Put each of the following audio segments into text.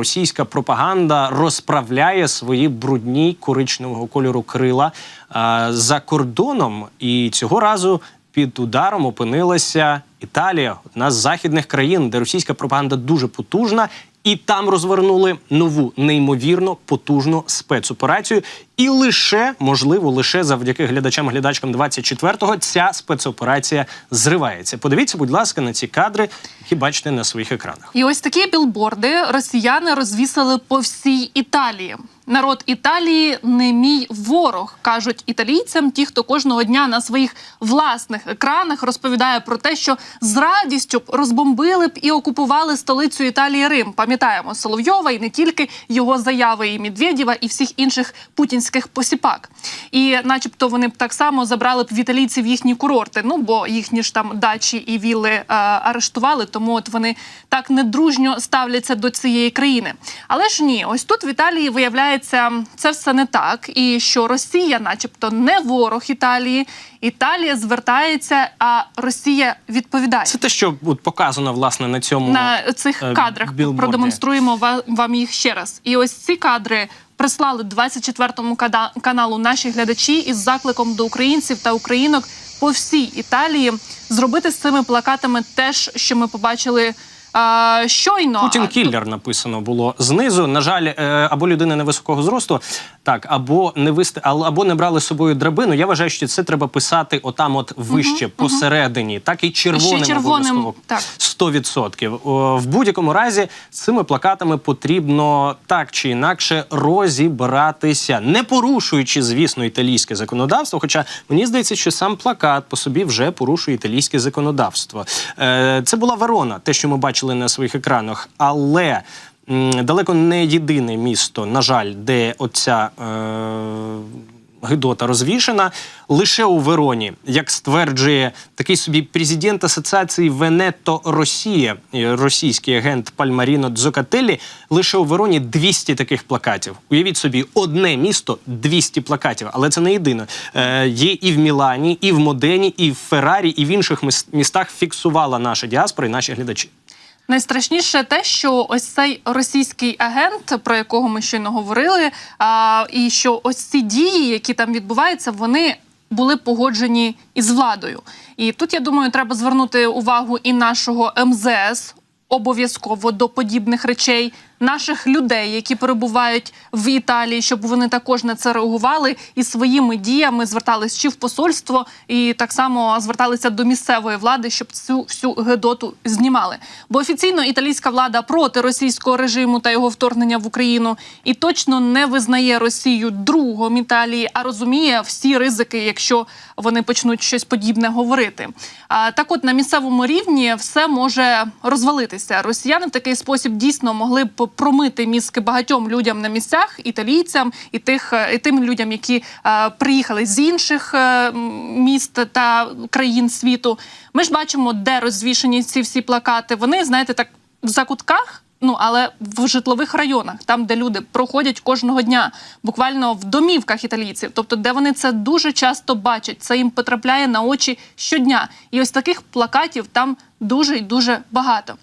російська пропаганда розправляє свої брудні коричневого кольору крила е, за кордоном. І цього разу під ударом опинилася Італія, одна з західних країн, де російська пропаганда дуже потужна. І там розвернули нову неймовірно потужну спецоперацію. І лише можливо, лише завдяки глядачам-глядачкам 24-го ця спецоперація зривається. Подивіться, будь ласка, на ці кадри, які бачите на своїх екранах. І ось такі білборди росіяни розвісили по всій Італії. Народ Італії не мій ворог, кажуть італійцям. Ті, хто кожного дня на своїх власних екранах розповідає про те, що з радістю б розбомбили б і окупували столицю Італії Рим. Пам'ятаємо Соловйова і не тільки його заяви, і Медведєва, і всіх інших путінських посіпак. І, начебто, вони б так само забрали б в італійців їхні курорти. Ну бо їхні ж там дачі і вілли е, арештували, тому от вони так недружньо ставляться до цієї країни. Але ж ні, ось тут в Італії виявляється, це все не так, і що Росія, начебто, не ворог Італії. Італія звертається, а Росія відповідає. Це те, що от показано власне на цьому на цих е, кадрах. білборді. Продемонструємо вам їх ще раз. І ось ці кадри прислали 24-му када- каналу наші глядачі із закликом до українців та українок по всій Італії зробити з цими плакатами теж, що ми побачили. А, щойно Путін кіллер написано було знизу. На жаль, е, або людина невисокого зросту, так або не висти, або не брали з собою драбину. Я вважаю, що це треба писати отам, от вище, посередині, так і червоним, червоним, обов'язково. так. 100%. О, В будь-якому разі з цими плакатами потрібно так чи інакше розібратися, не порушуючи, звісно, італійське законодавство. Хоча мені здається, що сам плакат по собі вже порушує італійське законодавство. Е, Це була Верона, те, що ми бачили на своїх екранах, але. Далеко не єдине місто, на жаль, де оця е, Гидота розвішена лише у Вероні, як стверджує такий собі президент асоціації Венето Росія, російський агент Пальмаріно Дзокателлі, лише у Вероні 200 таких плакатів. Уявіть собі, одне місто 200 плакатів, але це не єдине. Е, є і в Мілані, і в Модені, і в Феррарі, і в інших міс- містах фіксувала наша діаспора і наші глядачі. Найстрашніше те, що ось цей російський агент, про якого ми щойно говорили, а, і що ось ці дії, які там відбуваються, вони були погоджені із владою. І тут я думаю, треба звернути увагу і нашого МЗС обов'язково до подібних речей. Наших людей, які перебувають в Італії, щоб вони також на це реагували і своїми діями звертались чи в посольство, і так само зверталися до місцевої влади, щоб цю всю гедоту знімали. Бо офіційно італійська влада проти російського режиму та його вторгнення в Україну і точно не визнає Росію другом Італії, а розуміє всі ризики, якщо вони почнуть щось подібне говорити. А так, от на місцевому рівні все може розвалитися. Росіяни в такий спосіб дійсно могли б промити мізки багатьом людям на місцях, італійцям і тих е, і тим людям, які е, приїхали з інших е, міст та країн світу. Ми ж бачимо, де розвішені ці всі плакати. Вони знаєте, так в закутках. Ну, але в житлових районах, там, де люди проходять кожного дня, буквально в домівках італійців, тобто, де вони це дуже часто бачать, це їм потрапляє на очі щодня. І ось таких плакатів там дуже і дуже багато.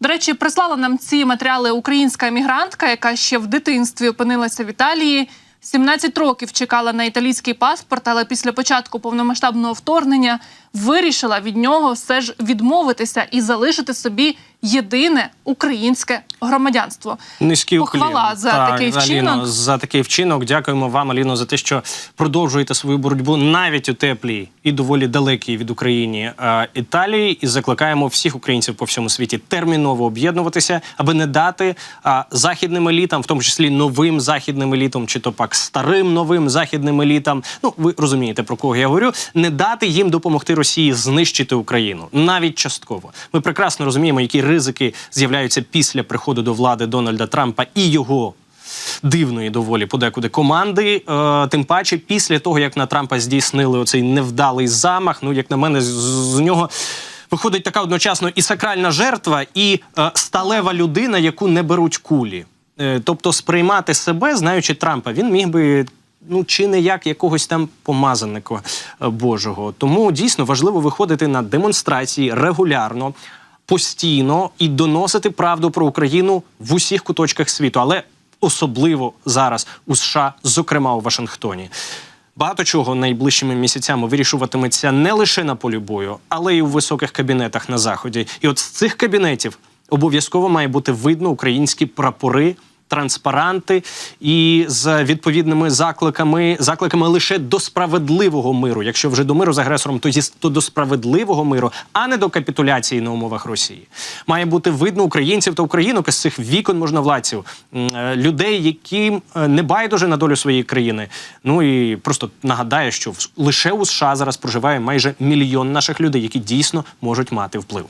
До речі, прислала нам ці матеріали українська емігрантка, яка ще в дитинстві опинилася в Італії. 17 років чекала на італійський паспорт, але після початку повномасштабного вторгнення вирішила від нього все ж відмовитися і залишити собі єдине українське громадянство. Низький Похвала за Так, такий вчинок. Аліно, за такий вчинок. Дякуємо вам, Аліно, за те, що продовжуєте свою боротьбу навіть у теплій і доволі далекій від України е, Італії. І закликаємо всіх українців по всьому світі терміново об'єднуватися, аби не дати західним елітам, в тому числі новим західним елітам, чи то пак старим новим західним елітам. Ну ви розумієте про кого я говорю, не дати їм допомогти Росії знищити Україну навіть частково. Ми прекрасно розуміємо, які ризики з'являються після приходу до влади Дональда Трампа і його. Дивної доволі подекуди команди. Е, тим паче, після того як на Трампа здійснили оцей невдалий замах. Ну, як на мене, з, з нього виходить така одночасно і сакральна жертва, і е, сталева людина, яку не беруть кулі. Е, тобто, сприймати себе, знаючи Трампа, він міг би. Ну, чи не як якогось там помазанника е, Божого. Тому дійсно важливо виходити на демонстрації регулярно, постійно і доносити правду про Україну в усіх куточках світу, але особливо зараз у США, зокрема у Вашингтоні. Багато чого найближчими місяцями вирішуватиметься не лише на полі бою, але й у високих кабінетах на заході. І от з цих кабінетів обов'язково має бути видно українські прапори. Транспаранти і з відповідними закликами, закликами лише до справедливого миру. Якщо вже до миру з агресором, то, зі- то до справедливого миру, а не до капітуляції на умовах Росії. Має бути видно українців та українок із цих вікон можновладців, е, людей, які е, не байдуже на долю своєї країни. Ну і просто нагадаю, що лише у США зараз проживає майже мільйон наших людей, які дійсно можуть мати вплив.